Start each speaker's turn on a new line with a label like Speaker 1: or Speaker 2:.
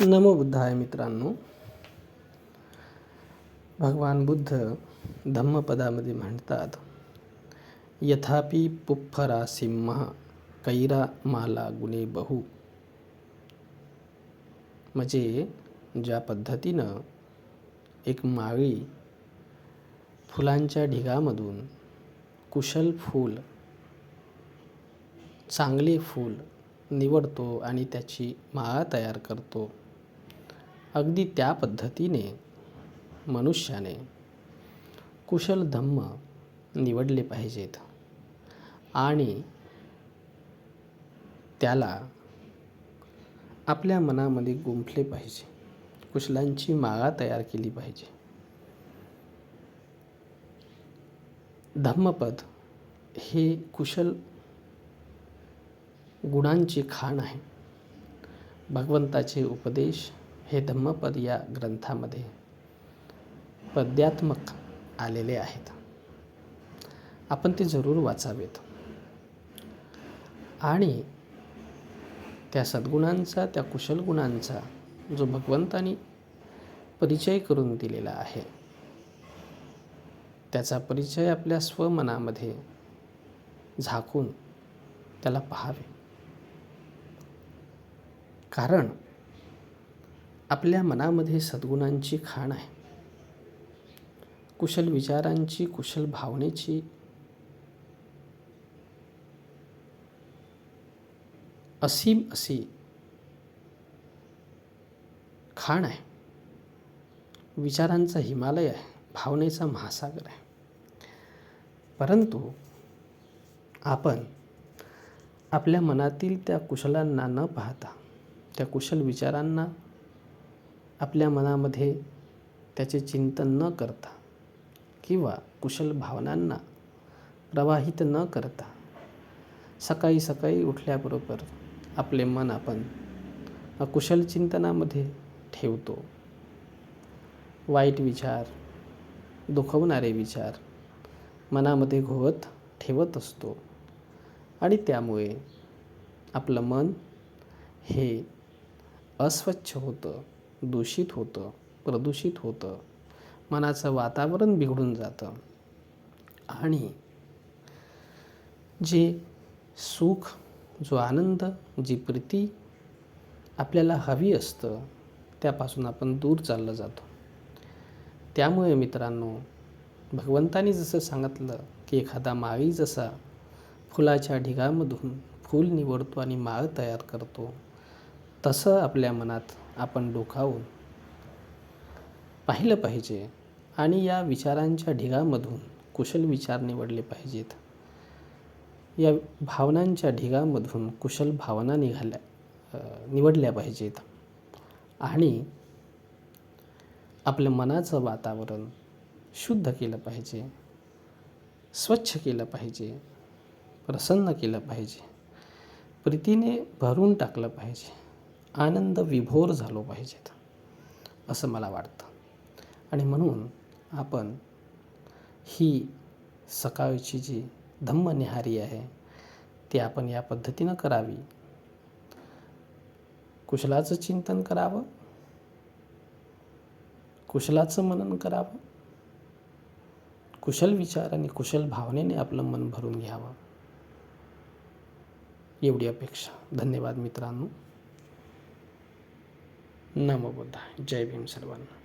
Speaker 1: नमो बुद्धाय मित्रांनो. भगवान बुद्ध धम्मपदामध्ये म्हणतात यथापि पुफ्फरा सिंह कैरा माला गुणे बहु. म्हणजे ज्या पद्धतीनं एक माळी फुलांच्या ढिगामधून कुशल फूल चांगले फूल निवडतो आणि त्याची माळा तयार करतो अगदी त्या पद्धतीने मनुष्याने कुशल धम्म निवडले पाहिजेत. आणि त्याला आपल्या मनामध्ये गुंफले पाहिजे. कुशलांची माळा तयार केली पाहिजे. धम्मपद हे कुशल गुणांची खाण आहे. भगवंताचे उपदेश हे धम्मपद या ग्रंथामध्ये पद्यात्मक आलेले आहेत. आपण ते जरूर वाचावेत. आणि त्या सद्गुणांचा त्या कुशल गुणांचा जो भगवंतानी परिचय करून दिलेला आहे त्याचा परिचय आपल्या स्वमनामध्ये झाकून त्याला पहावे. कारण आपल्या मनामध्ये सद्गुणांची खाण आहे. कुशल विचारांची कुशल भावनेची. असीम अशी खाण आहे. विचारांचा हिमालय आहे भावनेचा महासागर आहे. परंतु आपण आपल्या मनातील त्या कुशलांना न पाहता त्या कुशल विचारांना आपल्या मनामध्ये त्याचे चिंतन न करता किंवा कुशल भावनांना प्रवाहित न करता सकाळी सकाळी उठल्याबरोबर आपले मन आपण अकुशल चिंतनामध्ये ठेवतो. वाईट विचार दुखवणारे विचार मनामध्ये घोवत ठेवत असतो आणि त्यामुळे आपलं मन हे अस्वच्छ होतं. दूषित होतं प्रदूषित होतं. मनाचं वातावरण बिघडून जातं. आणि जे सुख जो आनंद जी प्रीती आपल्याला हवी असतं त्यापासून आपण दूर चाललं जातो. त्यामुळे मित्रांनो भगवंतानी जसं सांगितलं की एखादा माळी जसा फुलाच्या ढिगामधून फूल निवडतो आणि माळ तयार करतो तसं आपल्या मनात आपण डोकावून पाहिलं पाहिजे आणि या विचारांच्या ढिगामधून कुशल विचार निवडले पाहिजेत. या भावनांच्या ढिगामधून कुशल भावना निघाल्या निवडल्या पाहिजेत. आणि आपल्या मनाचं वातावरण शुद्ध केलं पाहिजे स्वच्छ केलं पाहिजे प्रसन्न केलं पाहिजे प्रीतीने भरून टाकलं पाहिजे. आनंद विभोर झालो पाहिजेत असं मला वाटतं. आणि म्हणून आपण ही सकाळची जी धम्मनिहारी आहे ती आपण या पद्धतीनं करावी. कुशलाचं चिंतन करावं. कुशलाचं मनन करावं. कुशल विचार आणि कुशल भावनेने आपलं मन भरून घ्यावं. एवढी अपेक्षा. धन्यवाद मित्रांनो. नमो बुद्धा जय भीम सर्वांना.